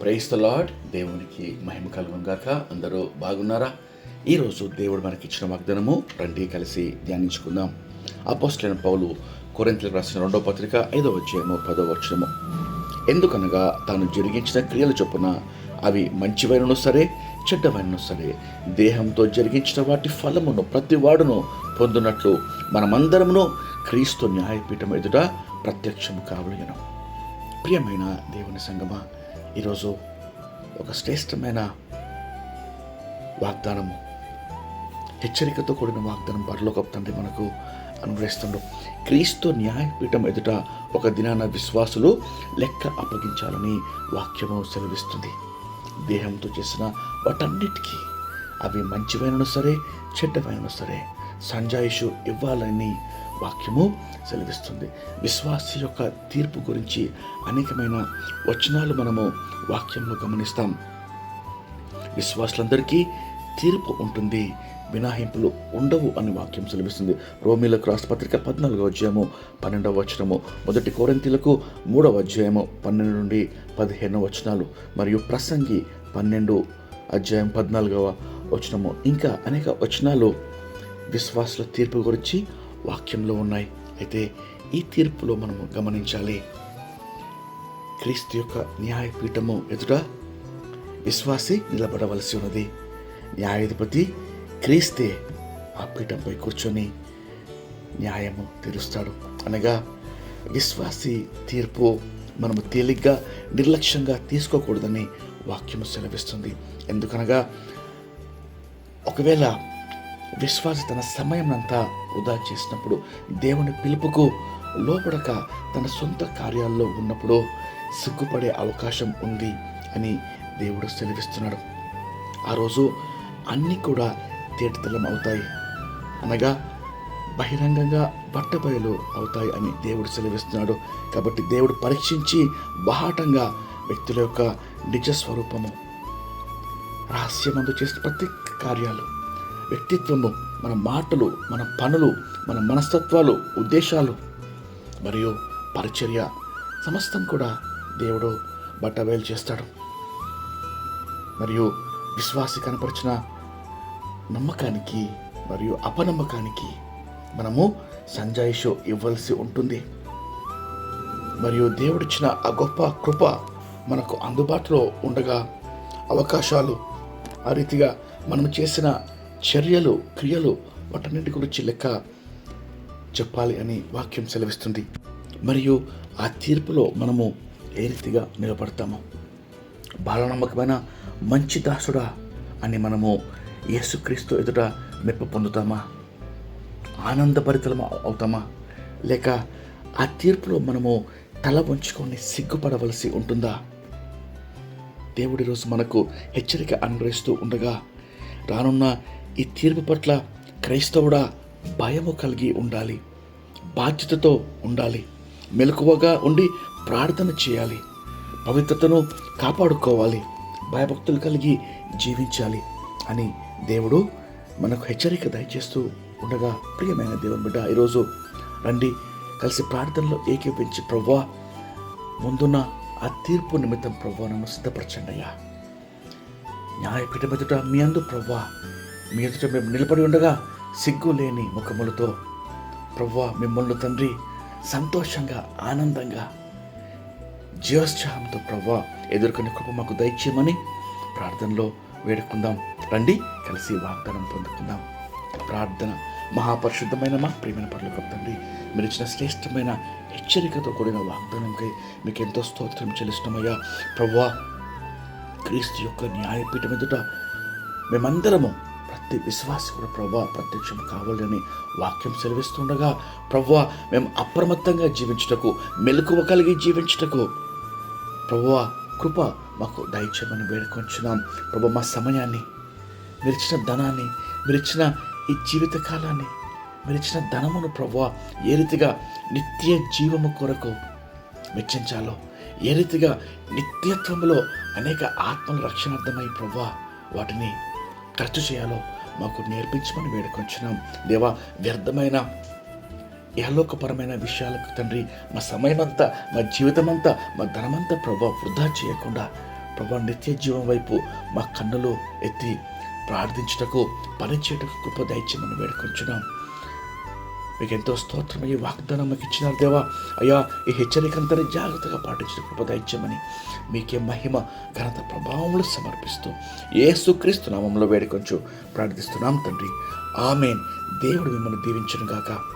Price the lord దేవునికి మహిమ కలుగును గాక. అందరూ బాగున్నారా? ఈరోజు దేవుడు మనకిచ్చిన వాగ్దానము రండి కలిసి ధ్యానించుకుందాం. అపోస్టైన పౌలు కొరింతలకు రాసిన రెండో పత్రిక ఐదో అధ్యాయము పదో వచనము. ఎందుకనగా తాను జరిగించిన క్రియల చొప్పున అవి మంచివైనను సరే చెడ్డవైనను సరే దేహంతో జరిగించిన వాటి ఫలమును ప్రతి వాడును పొందునట్లు మనమందరమును క్రీస్తు న్యాయపీఠం ఎదుట ప్రత్యక్షము కావలేను. ప్రియమైన దేవుని సంగమా ఈరోజు ఒక శ్రేష్టమైన వాగ్దానము. హెచ్చరికతో కూడిన వాగ్దానం పరలోకపు తండ్రి మనకు అనుగ్రహిస్తుండు. క్రీస్తు న్యాయపీఠం ఎదుట ఒక దినాన విశ్వాసులు లెక్క అప్పగించాలని వాక్యము సెలవిస్తుంది. దేహంతో చేసిన వాటన్నిటికీ అవి మంచివైనను సరే చెడ్డవైనను సరే సంజాయిషు ఇవ్వాలని వాక్యము సెలవిస్తుంది. విశ్వాస యొక్క తీర్పు గురించి అనేకమైన వచనాలు మనము వాక్యంలో గమనిస్తాం. విశ్వాసులందరికీ తీర్పు ఉంటుంది. మినహాయింపులు ఉండవు అని వాక్యం సెలవిస్తుంది. రోమిలకు రాష్ట్రపత్రిక పద్నాలుగో పద్నాలుగవ అధ్యాయము పన్నెండవ వచనము మొదటి కోరంతిలకు మూడవ అధ్యాయము పన్నెండు నుండి పదిహేనవ వచనాలు మరియు ప్రసంగి పన్నెండు అధ్యాయం పద్నాలుగవ వచనము. ఇంకా అనేక వచనాలు విశ్వాసుల తీర్పు గురించి వాక్యంలో ఉన్నాయి. అయితే ఈ తీర్పులో మనము గమనించాలి. క్రీస్తు యొక్క న్యాయపీఠము ఎదుట విశ్వాసి నిలబడవలసి ఉన్నది. న్యాయాధిపతి క్రీస్తే ఆ పీఠంపై కూర్చొని న్యాయము తీరుస్తాడు. అనగా విశ్వాసి తీర్పు మనము తేలిగ్గా నిర్లక్ష్యంగా తీసుకోకూడదని వాక్యము సెలవిస్తుంది. ఎందుకనగా ఒకవేళ విశ్వాసి తన సమయమంతా వృధా చేసినప్పుడు దేవుని పిలుపుకు లోపడక తన సొంత కార్యాల్లో ఉన్నప్పుడు సిగ్గుపడే అవకాశం ఉంది అని దేవుడు సెలవిస్తున్నాడు. ఆ రోజు అన్నీ కూడా తేటతలం అవుతాయి. అనగా బహిరంగంగా బట్టబయలు అవుతాయి అని దేవుడు సెలవిస్తున్నాడు. కాబట్టి దేవుడు పరీక్షించి బాహాటంగా వ్యక్తుల యొక్క నిజ స్వరూపము రహస్యమందు చేసిన ప్రతి కార్యాలు వ్యక్తిత్వము మన మాటలు మన పనులు మన మనస్తత్వాలు ఉద్దేశాలు మరియు పరిచర్య సమస్తం కూడా దేవుడు బట్టబయలు చేస్తాడు. మరియు విశ్వాసి కనపరిచిన నమ్మకానికి మరియు అపనమ్మకానికి మనము సంజాయిషు ఇవ్వాల్సి ఉంటుంది. మరియు దేవుడిచ్చిన ఆ గొప్ప కృప మనకు అందుబాటులో ఉండగా అవకాశాలు ఆ రీతిగా మనం చేసిన చర్యలు క్రియలు వాటన్నిటి గురించి లెక్క చెప్పాలి అని వాక్యం సెలవిస్తుంది. మరియు ఆ తీర్పులో మనము ఏ రీతిగా నిలబడతాము? బాలనమ్మకమైన మంచి దాసుడా అని మనము యేసుక్రీస్తు ఎదుట మెప్పు పొందుతామా? ఆనందభరితలం అవుతామా? లేక ఆ తీర్పులో మనము తల వంచుకొని సిగ్గుపడవలసి ఉంటుందా? దేవుడి రోజు మనకు హెచ్చరిక అనుగ్రహిస్తూ ఉండగా రానున్న ఈ తీర్పు పట్ల క్రైస్తవుడా భయము కలిగి ఉండాలి బాధ్యతతో ఉండాలి మెలకువగా ఉండి ప్రార్థన చేయాలి పవిత్రతను కాపాడుకోవాలి భయభక్తులు కలిగి జీవించాలి అని దేవుడు మనకు హెచ్చరిక దయచేస్తూ ఉండగా ప్రియమైన దేవుని బిడ్డ ఈరోజు రండి కలిసి ప్రార్థనలో ఏకీపించి ప్రవ్వా ముందున్న ఆ తీర్పు నిమిత్తం ప్రవ్వా నన్ను సిద్ధపరచండి అయ్యా. న్యాయపీఠ మీ అందు ప్రవ్వా మీ ఎదుట మేము నిలబడి ఉండగా సిగ్గు లేని ముఖములతో ప్రవ్వా మిమ్మల్ని తండ్రి సంతోషంగా ఆనందంగా జీవోత్సాహంతో ప్రవ్వా ఎదుర్కొనే కృప మాకు దయచేయమని ప్రార్థనలో వేడుకుందాం. రండి కలిసి వాగ్దానం పొందుకుందాం. ప్రార్థన మహాపరిశుద్ధమైన మా ప్రేమైన పనులు తండ్రి మీరు ఇచ్చిన శ్రేష్టమైన హెచ్చరికతో కూడిన వాగ్దానంకై మీకు ఎంతో స్తోత్రం చెల్లిస్తున్నామయ్యా. ప్రవ్వా క్రీస్తు యొక్క న్యాయపీఠం ఎదుట మేమందరము ప్రతి విశ్వాసి కూడా ప్రభా ప్రత్యక్షం కావాలని వాక్యం సెలవిస్తుండగా ప్రభా మేము అప్రమత్తంగా జీవించుటకు మెలకువ కలిగి జీవించుటకు. ప్రభువా కృప మాకు దయచేయమని వేడుకొంచున్నాం. ప్రభు మా సమయాన్ని మీరిచ్చిన ధనాన్ని మీరిచ్చిన ఈ జీవిత కాలాన్ని ధనమును ప్రభు ఏ రీతిగా నిత్య జీవము కొరకు వెచ్చించాలో ఏ రీతిగా నిత్యత్వంలో అనేక ఆత్మల రక్షణార్థమై ప్రభు వాటిని ఖర్చు చేయాలో మాకు నేర్పించమని వేడుకొంచున్నాం. దేవా వ్యర్థమైన ఏలోకపరమైన విషయాలకు తండ్రి మా సమయమంతా మా జీవితమంతా మా ధనమంతా ప్రభా వృధా చేయకుండా ప్రభా నిత్య జీవం వైపు మా కన్నులు ఎత్తి ప్రార్థించుటకు పనిచేయటకు కృప దయచేయమని వేడుకొంచున్నాం. మీకు ఎంతో స్తోత్రం ఈ వాగ్దానం మాకు ఇచ్చినారు దేవా. అయ్యా ఈ హెచ్చరికంతని జాగ్రత్తగా పాటించిన కృప మీకే మహిమ ఘనత ప్రభావంలో సమర్పిస్తూ ఏసుక్రీస్తు నామంలో వేడుకొంచు ప్రార్థిస్తున్నాం తండ్రి. ఆమెన్. దేవుడు మిమ్మల్ని దీవించను గాక